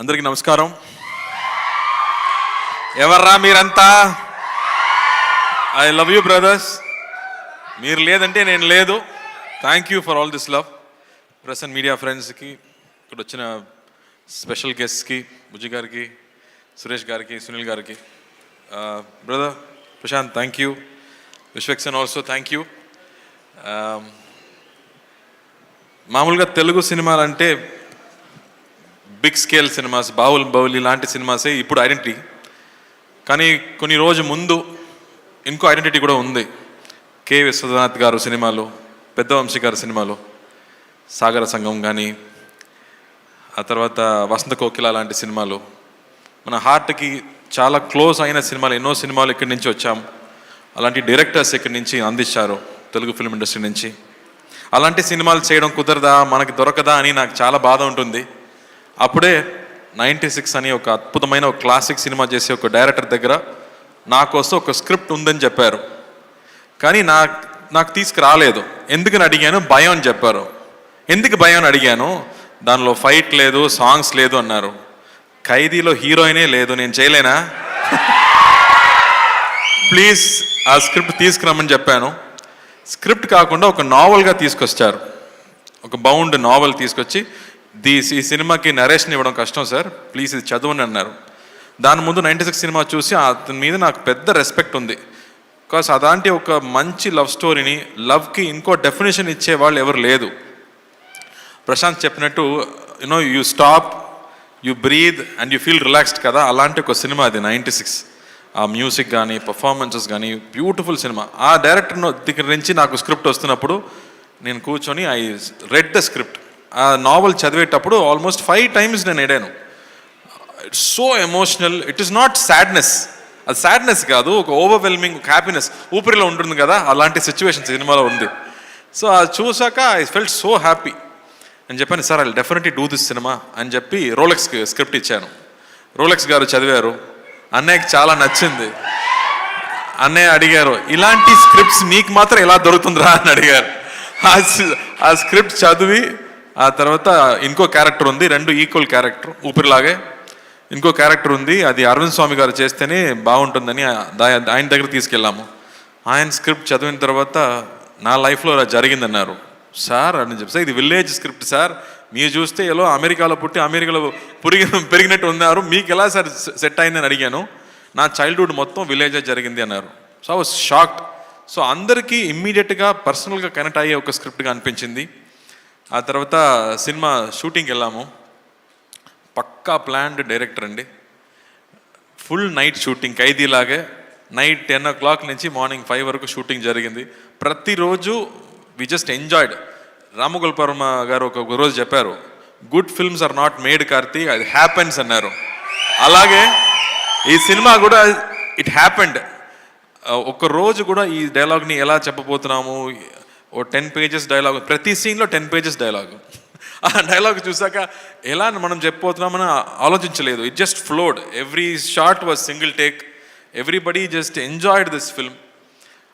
అందరికీ నమస్కారం. ఎవర్రా మీరంతా? ఐ లవ్ యూ బ్రదర్స్ మీరు లేదంటే నేను లేదు. Thank you for all this love press and media ఫ్రెండ్స్కి ఇక్కడ వచ్చిన స్పెషల్ గెస్ట్కి బుజ్జి గారికి సురేష్ గారికి సునీల్ గారికి. Brother Prashanth thank you Vishwaksen also thank you మామూలుగా తెలుగు సినిమాలు అంటే big scale cinemas Baahubali లాంటి సినిమాసే ఇప్పుడు ఐడెంటిటీ. కానీ కొన్ని రోజు ముందు ఇంకో ఐడెంటిటీ కూడా ఉంది. కె విశ్వనాథ్ గారు సినిమాలు పెద్ద వంశీ గారి సినిమాలు సాగర సంఘం కానీ ఆ తర్వాత వసంత కోకిల లాంటి సినిమాలు. మన హార్ట్కి చాలా క్లోజ్ అయిన సినిమాలు ఎన్నో సినిమాలు ఇక్కడి నుంచి వచ్చాం. అలాంటి డైరెక్టర్స్ ఇక్కడి నుంచి అందించారు తెలుగు ఫిల్మ్ ఇండస్ట్రీ నుంచి. అలాంటి సినిమాలు చేయడం కుదరదా మనకి దొరకదా అని నాకు చాలా బాధ ఉంటుంది. అప్పుడే నైంటీ సిక్స్ అని ఒక అద్భుతమైన ఒక క్లాసిక్ సినిమా చేసే ఒక డైరెక్టర్ దగ్గర నా కోసం ఒక స్క్రిప్ట్ ఉందని చెప్పారు. కానీ నా నాకు తీసుకురాలేదు. ఎందుకని అడిగాను? భయం అని చెప్పారు. ఎందుకు భయం అని అడిగాను? దానిలో ఫైట్ లేదు సాంగ్స్ లేదు అన్నారు. ఖైదీలో హీరోయినే లేదు నేను చేయలేనా? ప్లీజ్ ఆ స్క్రిప్ట్ తీసుకురమ్మని చెప్పాను. స్క్రిప్ట్ కాకుండా ఒక నావల్గా తీసుకొచ్చారు. ఒక బౌండ్ నావల్ తీసుకొచ్చి దీ ఈ సినిమాకి నరేషన్ ఇవ్వడం కష్టం సార్. ప్లీజ్ ఇది చదవండి అన్నారు. దాని ముందు నైంటీ సిక్స్ సినిమా చూసి అతని మీద నాకు పెద్ద రెస్పెక్ట్ ఉంది. బికాస్ అలాంటి ఒక మంచి లవ్ స్టోరీని లవ్కి ఇంకో డెఫినేషన్ ఇచ్చే వాళ్ళు ఎవరు లేదు. ప్రశాంత్ చెప్పినట్టు you know you stop you breathe and you feel relaxed కదా. అలాంటి ఒక సినిమా అది నైంటీ సిక్స్. ఆ మ్యూజిక్ కానీ పర్ఫార్మెన్సెస్ కానీ బ్యూటిఫుల్ సినిమా. ఆ డైరెక్టర్ దగ్గర నుంచి నాకు స్క్రిప్ట్ వస్తున్నప్పుడు నేను కూర్చొని ఐ రెడ్ ద స్క్రిప్ట్ ఆ నావల్ చదివేటప్పుడు ఆల్మోస్ట్ ఫైవ్ టైమ్స్ నేను ఏడాను. It's so emotional it is not sadness అది సాడ్నెస్ కాదు ఒక ఓవర్వెల్మింగ్ ఒక హ్యాపీనెస్ ఊపిరిలో ఉంటుంది కదా అలాంటి సిచ్యువేషన్ సినిమాలో ఉంది. సో అది చూసాక ఐ ఫెల్ట్ సో హ్యాపీ అని చెప్పాను sir I definitely do this cinema అని చెప్పి రోలెక్స్కి స్క్రిప్ట్ ఇచ్చాను. రోలెక్స్ గారు చదివారు. అన్నయ్యకి చాలా నచ్చింది. అన్నయ్య అడిగారు ఇలాంటి స్క్రిప్ట్స్ మీకు మాత్రం ఎలా దొరుకుతుందిరా? అని అడిగారు. ఆ స్క్రిప్ట్ చదివి ఆ తర్వాత ఇంకో క్యారెక్టర్ ఉంది రెండు ఈక్వల్ క్యారెక్టర్ ఊపిరిలాగే. ఇంకో క్యారెక్టర్ ఉంది అది అరవింద్ స్వామి గారు చేస్తేనే బాగుంటుందని ఆయన దగ్గర తీసుకెళ్ళాము. ఆయన స్క్రిప్ట్ చదివిన తర్వాత నా లైఫ్లో అలా జరిగిందన్నారు. సార్ అని చెప్పి. "సార్, ఇది విలేజ్ స్క్రిప్ట్ సార్. మీరు చూస్తే ఎలా అమెరికాలో పుట్టి అమెరికాలో పురిగి పెరిగినట్టు ఉన్నారు. మీకు ఎలా సార్ సెట్ అయిందని అడిగాను. నా చైల్డ్హుడ్ మొత్తం విలేజే జరిగింది అన్నారు. So I was shocked. So అందరికీ ఇమ్మీడియట్గా పర్సనల్గా కనెక్ట్ అయ్యే ఒక స్క్రిప్ట్గా అనిపించింది. ఆ తర్వాత సినిమా షూటింగ్కి వెళ్ళాము. పక్కా ప్లాన్డ్ డైరెక్టర్ అండి. ఫుల్ నైట్ షూటింగ్ ఖైదీలాగే నైట్ టెన్ ఓ క్లాక్ నుంచి మార్నింగ్ ఫైవ్ వరకు షూటింగ్ జరిగింది. ప్రతిరోజు వి జస్ట్ ఎంజాయ్డ్. రామగోల్ గారు ఒక రోజు చెప్పారు good films are not made Karthi అది హ్యాపెన్స్ అన్నారు. అలాగే ఈ సినిమా కూడా ఇట్ హ్యాపెండ్. ఒక రోజు కూడా ఈ డైలాగ్ని ఎలా చెప్పబోతున్నాము ఓ టెన్ పేజెస్ డైలాగ్ ప్రతి సీన్లో టెన్ పేజెస్ డైలాగ్. ఆ డైలాగ్ చూసాక ఎలా మనం చెప్పబోతున్నామని ఆలోచించలేదు. It just flowed every shot was single take everybody just enjoyed this film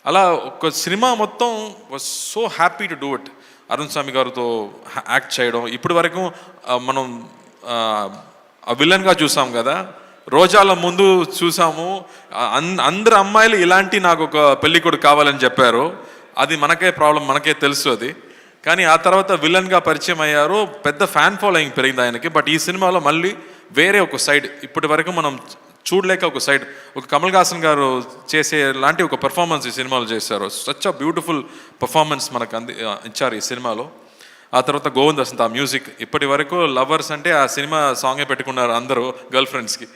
అలా ఒక సినిమా మొత్తం was so happy to do it Arun Swamy గారితో యాక్ట్ చేయడం. ఇప్పటి వరకు మనం ఆ, విలన్గా చూసాం కదా. రోజాల ముందు చూసాము. అన్- అందరు అమ్మాయిలు ఇలాంటి నాకు ఒక పెళ్ళికొడు కావాలని చెప్పారు. అది మనకే ప్రాబ్లం మనకే తెలుసు అది. కానీ ఆ తర్వాత విలన్గా పరిచయం అయ్యారు. పెద్ద ఫ్యాన్ ఫాలోయింగ్ పెరిగింది ఆయనకి. బట్ ఈ సినిమాలో మళ్ళీ వేరే ఒక సైడ్ ఇప్పటి వరకు మనం చూడలేక ఒక సైడ్ ఒక కమల్ హాసన్ గారు చేసే లాంటి ఒక పెర్ఫార్మెన్స్ ఈ సినిమాలో చేశారు. సచ్ అ బ్యూటిఫుల్ పర్ఫార్మెన్స్ మనకు అంది ఇచ్చారు ఈ సినిమాలో. ఆ తర్వాత గోవింద్ వసంత్ ఆ మ్యూజిక్ ఇప్పటి వరకు లవర్స్ అంటే ఆ సినిమా సాంగే పెట్టుకున్నారు అందరూ గర్ల్ ఫ్రెండ్స్కి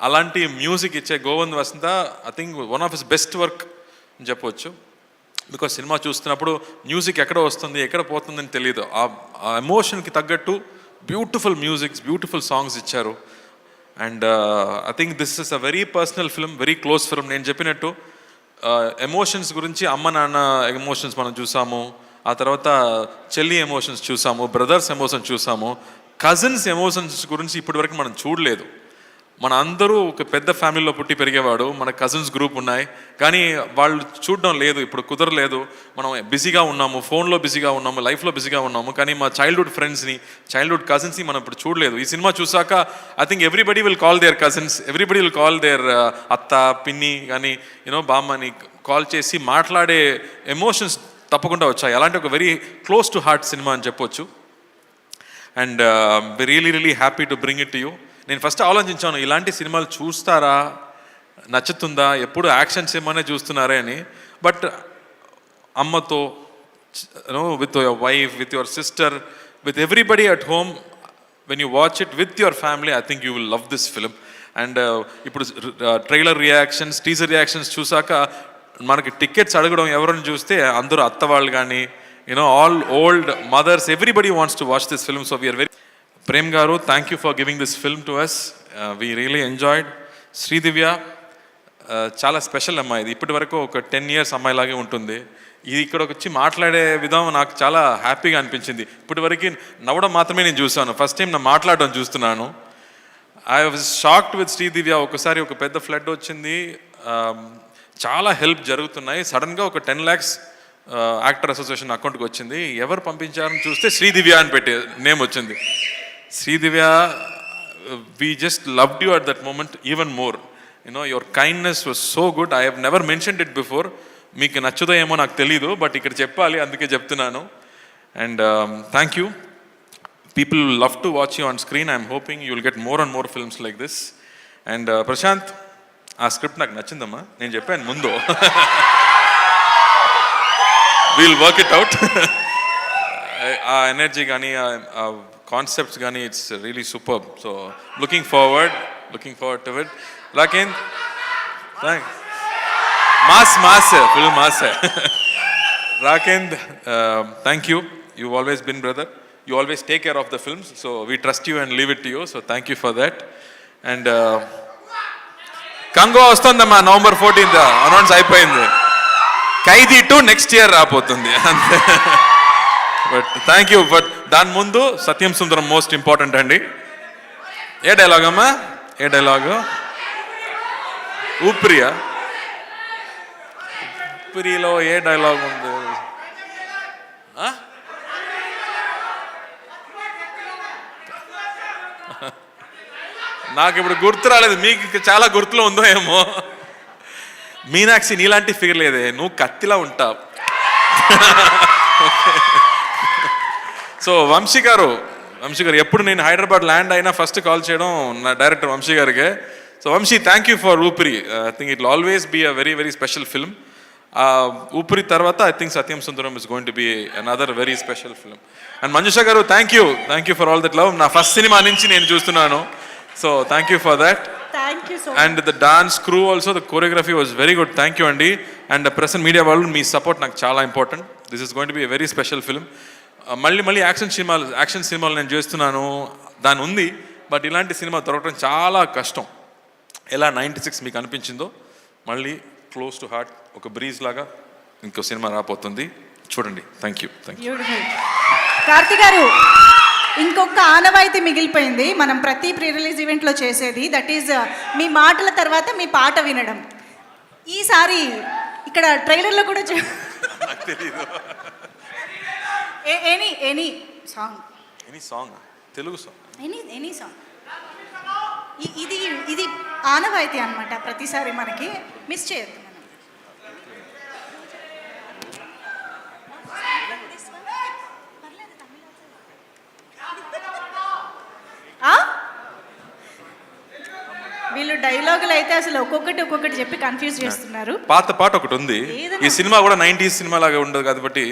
అలాంటి మ్యూజిక్ ఇచ్చే Govind Vasanta I think one of his best work అని చెప్పవచ్చు బికాస్ సినిమా చూస్తున్నప్పుడు మ్యూజిక్ ఎక్కడ వస్తుంది ఎక్కడ పోతుందని తెలియదు ఆ ఎమోషన్కి తగ్గట్టు బ్యూటిఫుల్ మ్యూజిక్స్ బ్యూటిఫుల్ సాంగ్స్ ఇచ్చారు. And I think this is a very personal film very close film నేను చెప్పినట్టు uh, ఎమోషన్స్ గురించి అమ్మ నాన్న ఎమోషన్స్ మనం చూసాము. ఆ తర్వాత చెల్లి ఎమోషన్స్ చూసాము బ్రదర్స్ ఎమోషన్స్ చూసాము. కజిన్స్ ఎమోషన్స్ గురించి ఇప్పటివరకు మనం చూడలేదు. మన అందరూ ఒక పెద్ద ఫ్యామిలీలో పుట్టి పెరిగేవాడు మన కజిన్స్ గ్రూప్ ఉన్నాయి. కానీ వాళ్ళు చూడడం లేదు ఇప్పుడు కుదరలేదు. మనం బిజీగా ఉన్నాము ఫోన్లో బిజీగా ఉన్నాము లైఫ్లో బిజీగా ఉన్నాము. కానీ మా చైల్డ్హుడ్ ఫ్రెండ్స్ని చైల్డ్హుడ్ కజిన్స్ని మనం ఇప్పుడు చూడలేదు. ఈ సినిమా చూసాక I think everybody will call their cousins everybody will call their అత్త పిన్ని కానీ యూనో బామ్మని కాల్ చేసి మాట్లాడే ఎమోషన్స్ తప్పకుండా వచ్చాయి. అలాంటి ఒక very close to heart cinema అని చెప్పొచ్చు. And really really happy to bring it you నేను ఫస్ట్ ఆలోచించాను ఇలాంటి సినిమాలు చూస్తారా? నచ్చుతుందా? ఎప్పుడు యాక్షన్ సినిమానే చూస్తున్నారే అని. బట్ అమ్మతో no with your wife with your sister with everybody at home when you watch it with your family I think you will love this film and ఇప్పుడు ట్రైలర్ రియాక్షన్స్ టీజర్ రియాక్షన్స్ చూసాక మనకి tickets అడగడం ఎవరిని చూస్తే అందరూ అత్త వాళ్ళు కానీ you know all old mothers everybody wants to watch this film so we are very Prem గారు thank you for giving this film to us we really enjoyed Sridivya చాలా స్పెషల్ అమ్మాయి. ఇది ఇప్పటి వరకు ఒక టెన్ ఇయర్స్ అమ్మాయిలాగే ఉంటుంది. ఇది ఇక్కడ వచ్చి మాట్లాడే విధానం నాకు చాలా హ్యాపీగా అనిపించింది. ఇప్పటి వరకు నవ్వడం మాత్రమే నేను చూసాను ఫస్ట్ టైం నా మాట్లాడడం చూస్తున్నాను. I was shocked with Sridivya ఒకసారి ఒక పెద్ద ఫ్లడ్ వచ్చింది. Um, చాలా హెల్ప్ జరుగుతున్నాయి. సడన్గా ఒక టెన్ ల్యాక్స్ యాక్టర్ అసోసియేషన్ అకౌంట్కి వచ్చింది. ఎవరు పంపించారని చూస్తే శ్రీదివ్య అని పెట్టే నేమ్ వచ్చింది. Sridivya we just loved you at that moment even more you know your kindness was so good I have never mentioned it before మీకు నచ్చుదో ఏమో నాకు తెలీదు బట్ ఇక్కడ చెప్పాలి అందుకే చెప్తున్నాను. And thank you people love to watch you on screen I'm hoping you will get more and more films like this and Prashanth ఆ స్క్రిప్ట్ నాకు నచ్చిందమ్మా. నేను చెప్పాను ముందు. వీల్ వర్క్ ఇట్ అవుట్ ఆ ఎనర్జీ కానీ కాన్సెప్ట్స్ కానీ it's really super so looking forward looking forward to it లాకేన్ thank mass mass full mass రాకేంద్ thank you you always been brother you always take care of the films so we trust you and leave it to you so thank you for that and Congo వస్తుందమ్మా November fourteenth announce అయిపోయింది. Khaidi to next year రాబోతుంది. అంతే. But thank you but దాని ముందు సత్యం సుందరం most important అండి. ఏ dialogue అమ్మా? ఏ dialogue ఉప్రియా ఉప్రిలో ఏ dialogue ఉంది? నాకు ఇప్పుడు గుర్తు రాలేదు. మీకు చాలా గుర్తులో ఉందో ఏమో. మీనాక్షి నీలాంటి ఫిగర్ లేదే. నువ్వు కత్తిలా ఉంటావు. సో వంశీ గారు వంశీ గారు ఎప్పుడు నేను హైదరాబాద్ ల్యాండ్ అయినా ఫస్ట్ కాల్ చేయడం నా డైరెక్టర్ వంశీ గారికి. So Vamsi thank you for Oopiri I think it always be a very very special film Oopiri తర్వాత I think Sathyam Sundaram is going to be another very special film and Manjusha గారు thank you thank you for all that love నా first cinema నుంచి నేను చూస్తున్నాను. So thank you for that thank you so and the dance crew also the choreography was very good thank you అండి and present media వాళ్ళు మీ support నాకు చాలా important this is going to be very special film మళ్ళీ మళ్ళీ action సినిమాలు action సినిమాలు నేను చేస్తున్నాను దాని ఉంది బట్ ఇలాంటి సినిమా దొరకడం చాలా కష్టం. ఎలా నైంటీ సిక్స్ మీకు అనిపించిందో మళ్ళీ క్లోజ్ టు హార్ట్ ఒక బ్రీజ్ లాగా ఇంకో సినిమా రాబోతుంది. చూడండి. Thank you thank you Karthi గారు ఇంకొక ఆనవాయితీ మిగిలిపోయింది. మనం ప్రతి ప్రీ రిలీజ్ ఈవెంట్లో చేసేది దట్ ఈజ్ మీ మాటల తర్వాత మీ పాట వినడం. ఈసారి ఇక్కడ ట్రైలర్లో కూడా చూ- any any song any song Telugu song any any song ఇది ఇది ఆనవాయితీ అనమాట ప్రతిసారి మనకి. మిస్ చేయొద్దు? వీళ్ళు డైలాగులు అయితే అసలు ఒక్కొక్కటి ఒక్కొక్కటి చెప్పి కన్ఫ్యూజ్ చేస్తున్నారు. పాత పాట ఒకటి ఉంది. ఈ సినిమా కూడా నైంటీస్ సినిమా లాగా ఉండదు కాబట్టి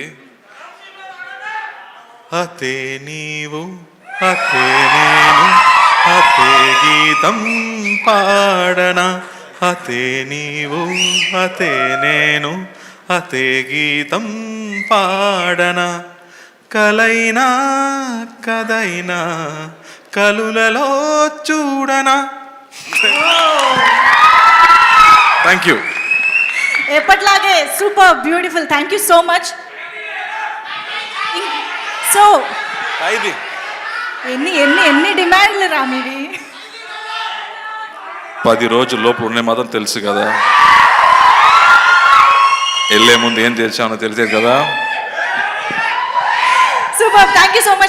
అతే నీవు అతే నేను అతే గీతం పాడన? అతే నీవు అతే నేను అతే గీతం పాడన? కలైనా కదైనా కలులలో చూడనా? థ్యాంక్ యూ ఎప్పట్లాగే super beautiful. Thank you so much so ఎన్ని ఎన్ని ఎన్ని డిమాండ్లు రా మీవి? పది రోజుల లోపు ఉండే మాత్రం తెలుసు కదా. వెళ్ళే ముందు ఏం తెచ్చానో తెలిసేది కదా. Super thank you so much